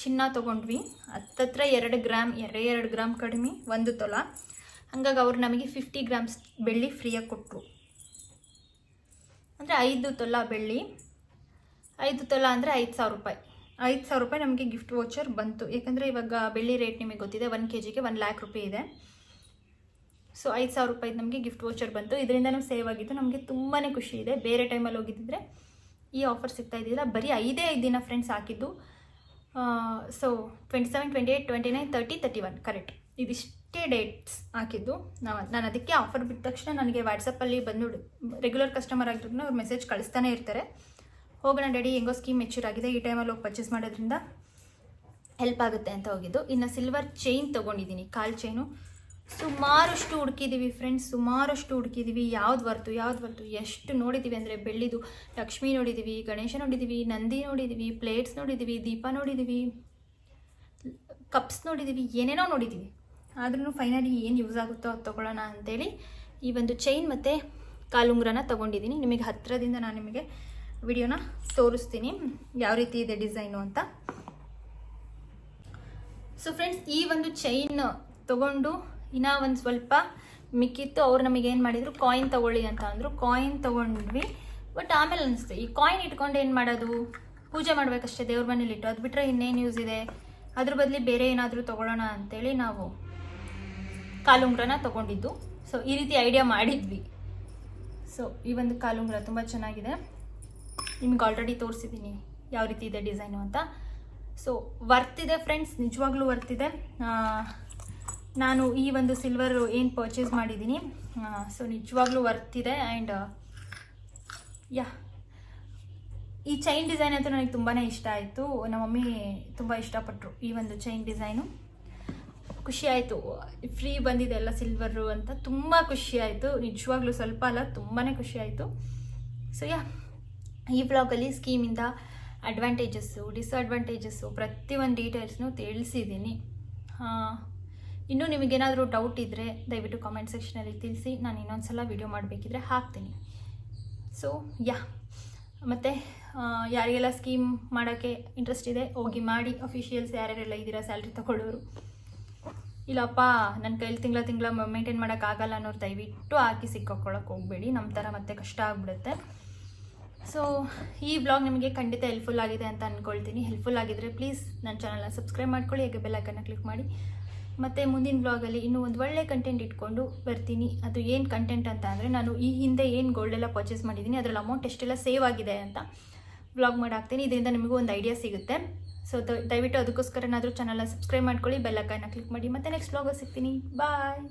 ಚಿನ್ನ ತೊಗೊಂಡ್ವಿ. ಹತ್ತತ್ರ ಎರಡು ಗ್ರಾಮ್ ಎರಡು ಎರಡು ಗ್ರಾಮ್ ಕಡಿಮೆ, ಒಂದು ತೊಲ. ಹಂಗಾಗಿ ಅವ್ರು ನಮಗೆ ಫಿಫ್ಟಿ ಗ್ರಾಮ್ಸ್ ಬೆಳ್ಳಿ ಫ್ರೀಯಾಗಿ ಕೊಟ್ಟರು ಅಂದರೆ ಐದು ತೊಲ ಬೆಳ್ಳಿ, ಐದು ತೊಲ ಅಂದರೆ ಐದು ಸಾವಿರ ರೂಪಾಯಿ. ಐದು ಸಾವಿರ ರೂಪಾಯಿ ನಮಗೆ ಗಿಫ್ಟ್ ವೋಚರ್ ಬಂತು. ಯಾಕಂದರೆ ಇವಾಗ ಬೆಳ್ಳಿ ರೇಟ್ ನಿಮಗೆ ಗೊತ್ತಿದೆ ಒನ್ ಕೆ ಜಿಗೆ ಒನ್ ಲ್ಯಾಕ್ ರೂಪಾಯಿ ಇದೆ. ಸೊ ಐದು ಸಾವಿರ ರೂಪಾಯಿ ನಮಗೆ ಗಿಫ್ಟ್ ವೋಚರ್ ಬಂತು. ಇದರಿಂದ ನಾವು ಸೇವ್ ಆಗಿದ್ದು ನಮಗೆ ತುಂಬಾ ಖುಷಿ ಇದೆ. ಬೇರೆ ಟೈಮಲ್ಲಿ ಹೋಗಿದ್ದಿದ್ರೆ ಈ ಆಫರ್ ಸಿಗ್ತಾ ಇದ್ದಿಲ್ಲ ಬರೀ ಐದೇ ಐದು ದಿನ ಫ್ರೆಂಡ್ಸ್ ಹಾಕಿದ್ದು. So twenty seven twenty eight twenty nine thirty thirty one correct ಇದಿಷ್ಟೇ ಡೇಟ್ಸ್ ಹಾಕಿದ್ದು. ನಾವು, ನಾನು ಅದಕ್ಕೆ ಆಫರ್ ಬಿಟ್ಟ ತಕ್ಷಣ ನನಗೆ ವಾಟ್ಸಪ್ಪಲ್ಲಿ ಬಂದು ರೆಗ್ಯುಲರ್ ಕಸ್ಟಮರ್ ಆಗಿದ್ರು ಅವ್ರು ಮೆಸೇಜ್ ಕಳಿಸ್ತಾನೆ ಇರ್ತಾರೆ. ಹೋಗೋಣ ಡ್ಯಾಡಿ, ಹೆಂಗೋ ಸ್ಕೀಮ್ ಮೆಚ್ಯೂರ್ ಆಗಿದೆ. ಈ ಟೈಮಲ್ಲಿ ಹೋಗಿ ಪರ್ಚೇಸ್ ಮಾಡೋದ್ರಿಂದ ಹೆಲ್ಪ್ ಆಗುತ್ತೆ ಅಂತ ಹೋಗಿದ್ದು. ಇನ್ನು ಸಿಲ್ವರ್ ಚೈನ್ ತೊಗೊಂಡಿದ್ದೀನಿ, ಕಾಲ್ ಚೈನು ಸುಮಾರಷ್ಟು ಹುಡುಕಿದ್ದೀವಿ ಫ್ರೆಂಡ್ಸ್ ಸುಮಾರಷ್ಟು ಹುಡುಕಿದ್ದೀವಿ ಯಾವ್ದು ಬರ್ತು ಯಾವ್ದು ಬರ್ತು ಎಷ್ಟು ನೋಡಿದ್ದೀವಿ ಅಂದರೆ ಬೆಳ್ಳಿದು. ಲಕ್ಷ್ಮಿ ನೋಡಿದ್ದೀವಿ ಗಣೇಶ ನೋಡಿದ್ದೀವಿ ನಂದಿ ನೋಡಿದ್ದೀವಿ ಪ್ಲೇಟ್ಸ್ ನೋಡಿದ್ದೀವಿ ದೀಪ ನೋಡಿದ್ದೀವಿ ಕಪ್ಸ್ ನೋಡಿದ್ದೀವಿ ಏನೇನೋ ನೋಡಿದ್ದೀವಿ ಆದ್ರೂ ಫೈನಲಿ ಏನು ಯೂಸ್ ಆಗುತ್ತೋ ಅದು ತೊಗೊಳ್ಳೋಣ ಅಂತೇಳಿ ಈ ಒಂದು ಚೈನ್ ಮತ್ತು ಕಾಲುಂಗ್ರನ ತೊಗೊಂಡಿದ್ದೀನಿ. ನಿಮಗೆ ಹತ್ತಿರದಿಂದ ನಾನು ನಿಮಗೆ ವಿಡಿಯೋನ ತೋರಿಸ್ತೀನಿ. ಯಾವ ರೀತಿ ಇದೆ ಡಿಸೈನು ಅಂತ. ಸೊ ಫ್ರೆಂಡ್ಸ್ ಈ ಒಂದು ಚೈನ್ ತಗೊಂಡು ಇನ್ನೂ ಒಂದು ಸ್ವಲ್ಪ ಮಿಕ್ಕಿತ್ತು. ಅವ್ರು ನಮಗೆ ಏನು ಮಾಡಿದರು? ಕಾಯಿನ್ ತಗೊಳ್ಳಿ ಅಂತ ಅಂದರು. ಕಾಯಿನ್ ತೊಗೊಂಡ್ವಿ. ಬಟ್ ಆಮೇಲೆ ಅನಿಸ್ತು ಈ ಕಾಯಿನ್ ಇಟ್ಕೊಂಡು ಏನು ಮಾಡೋದು? ಪೂಜೆ ಮಾಡಬೇಕಷ್ಟೇ ದೇವ್ರ ಮನೇಲಿ ಇಟ್ಟು. ಅದು ಬಿಟ್ಟರೆ ಇನ್ನೇನು ಯೂಸ್ ಇದೆ? ಅದ್ರ ಬದಲಿ ಬೇರೆ ಏನಾದರೂ ತೊಗೊಳ್ಳೋಣ ಅಂತೇಳಿ ನಾವು ಕಾಲುಂಗ್ರನ ತೊಗೊಂಡಿದ್ದು. ಸೊ ಈ ರೀತಿ ಐಡಿಯಾ ಮಾಡಿದ್ವಿ. ಸೊ ಈ ಒಂದು ಕಾಲುಂಗ್ರ ತುಂಬ ಚೆನ್ನಾಗಿದೆ. ನಿಮ್ಗೆ ಆಲ್ರೆಡಿ ತೋರಿಸಿದ್ದೀನಿ ಯಾವ ರೀತಿ ಇದೆ ಡಿಸೈನು ಅಂತ. ಸೊ ವರ್ತಿದೆ ಫ್ರೆಂಡ್ಸ್ ನಿಜವಾಗ್ಲೂ ವರ್ತಿದೆ ಇದೆ. ನಾನು ಈ ಒಂದು ಸಿಲ್ವರ್ ಏನು ಪರ್ಚೇಸ್ ಮಾಡಿದ್ದೀನಿ ಸೊ ನಿಜವಾಗ್ಲೂ ವರ್ತಿದೆ ಆ್ಯಂಡ್ ಯಾ, ಈ ಚೈನ್ ಡಿಸೈನ್ ಅಂತೂ ನನಗೆ ತುಂಬಾ ಇಷ್ಟ ಆಯಿತು. ನಮ್ಮ ಮಮ್ಮಿ ತುಂಬ ಇಷ್ಟಪಟ್ಟರು ಈ ಒಂದು ಚೈನ್ ಡಿಸೈನು ಖುಷಿ ಆಯಿತು. ಫ್ರೀ ಬಂದಿದೆ ಎಲ್ಲ ಸಿಲ್ವರು ಅಂತ. ತುಂಬ ಖುಷಿ ಆಯಿತು. ನಿಜವಾಗ್ಲೂ ಸ್ವಲ್ಪ ಅಲ್ಲ ತುಂಬಾ ಖುಷಿ ಆಯಿತು. ಸೊ ಯಾ ಈ ಬ್ಲಾಗಲ್ಲಿ ಸ್ಕೀಮಿಂದ ಅಡ್ವಾಂಟೇಜಸ್ಸು ಡಿಸ್ಅಡ್ವಾಂಟೇಜಸ್ಸು ಪ್ರತಿಯೊಂದು ಡೀಟೇಲ್ಸ್ನೂ ತಿಳಿಸಿದ್ದೀನಿ. ಇನ್ನೂ ನಿಮಗೇನಾದರೂ ಡೌಟ್ ಇದ್ದರೆ ದಯವಿಟ್ಟು ಕಾಮೆಂಟ್ ಸೆಕ್ಷನಲ್ಲಿ ತಿಳಿಸಿ, ನಾನು ಇನ್ನೊಂದು ಸಲ ವೀಡಿಯೋ ಮಾಡಬೇಕಿದ್ರೆ ಹಾಕ್ತೀನಿ. ಸೊ ಯಾ, ಮತ್ತು ಯಾರಿಗೆಲ್ಲ ಸ್ಕೀಮ್ ಮಾಡೋಕ್ಕೆ ಇಂಟ್ರೆಸ್ಟ್ ಇದೆ, ಹೋಗಿ ಮಾಡಿ. ಅಫಿಷಿಯಲ್ಸ್ ಯಾರ್ಯಾರೆಲ್ಲ ಇದ್ದೀರಾ ಸ್ಯಾಲ್ರಿ ತೊಗೊಳ್ಳೋರು? ಇಲ್ಲಪ್ಪ ನನ್ನ ಕೈಲಿ ತಿಂಗಳ ತಿಂಗಳ ಮೇಂಟೈನ್ ಮಾಡೋಕ್ಕಾಗಲ್ಲ ಅನ್ನೋರು ದಯವಿಟ್ಟು ಹಾಕಿ ಸಿಕ್ಕಾಕೊಳ್ಳೋಕೆ ಹೋಗಬೇಡಿ. ನಮ್ಮ ಥರ ಮತ್ತೆ ಕಷ್ಟ ಆಗಿಬಿಡುತ್ತೆ. ಸೊ ಈ ಬ್ಲಾಗ್ ನಿಮಗೆ ಖಂಡಿತ ಹೆಲ್ಪ್ಫುಲ್ ಆಗಿದೆ ಅಂತ ಅಂದ್ಕೊಳ್ತೀನಿ ಹೆಲ್ಪ್ಫುಲ್ ಆಗಿದ್ರೆ ಪ್ಲೀಸ್ ನನ್ನ ಚಾನಲ್ನ ಸಬ್ಸ್ಕ್ರೈಬ್ ಮಾಡ್ಕೊಳ್ಳಿ, ಹಾಗೆ ಬೆಲ್ಲೈಕನ್ನ ಕ್ಲಿಕ್ ಮಾಡಿ. ಮತ್ತು ಮುಂದಿನ ಬ್ಲಾಗಲ್ಲಿ ಇನ್ನೂ ಒಂದು ಒಳ್ಳೆ ಕಂಟೆಂಟ್ ಇಟ್ಕೊಂಡು ಬರ್ತೀನಿ. ಅದು ಏನು ಕಂಟೆಂಟ್ ಅಂತ ಅಂದರೆ ನಾನು ಈ ಹಿಂದೆ ಏನು ಗೋಲ್ಡೆಲ್ಲ ಪರ್ಚೇಸ್ ಮಾಡಿದ್ದೀನಿ ಅದರಲ್ಲಿ ಅಮೌಂಟ್ ಎಷ್ಟೆಲ್ಲ ಸೇವ್ ಆಗಿದೆ ಅಂತ ಬ್ಲಾಗ್ ಮಾಡಿ ಹಾಕ್ತೀನಿ. ಇದರಿಂದ ನಿಮಗೂ ಒಂದು ಐಡಿಯಾ ಸಿಗುತ್ತೆ. ಸೊ ದಯವಿಟ್ಟು ಅದಕ್ಕೋಸ್ಕರನಾದರೂ ಚಾನಲ್ನ ಸಬ್ಸ್ಕ್ರೈಬ್ ಮಾಡ್ಕೊಳ್ಳಿ ಬೆಲ್ಲೈಕನ್ನ ಕ್ಲಿಕ್ ಮಾಡಿ. ಮತ್ತೆ ನೆಕ್ಸ್ಟ್ ವ್ಲಾಗ ಸಿಗ್ತೀನಿ. ಬಾಯ್